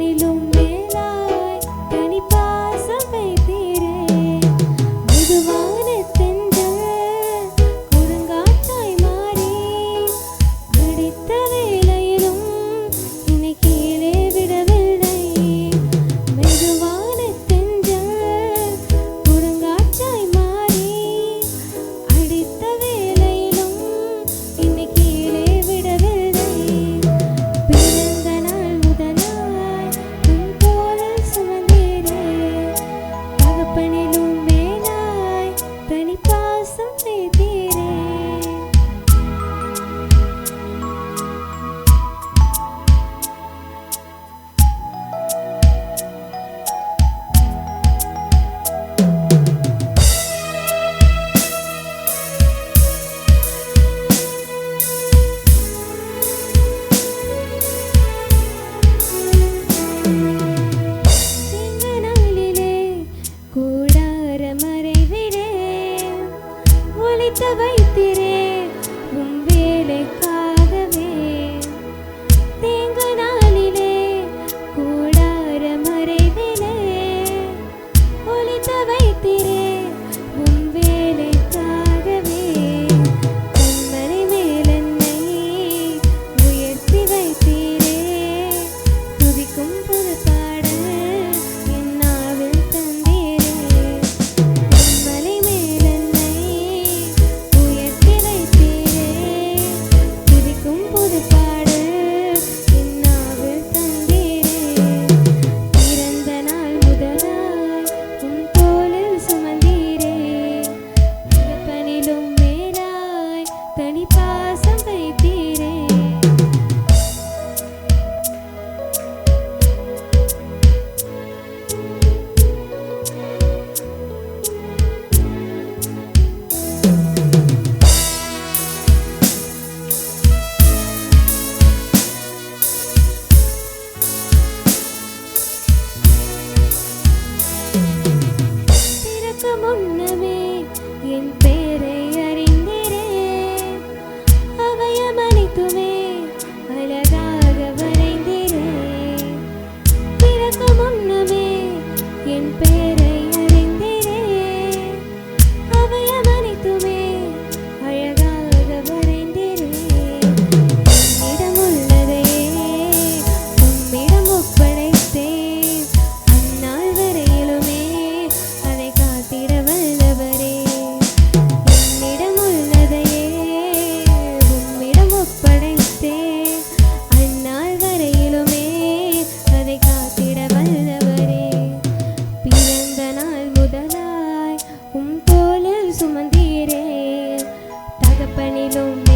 தகப்பனிலும் பொன்னமே என் சுமந்தீரே. தகப்பனிலும்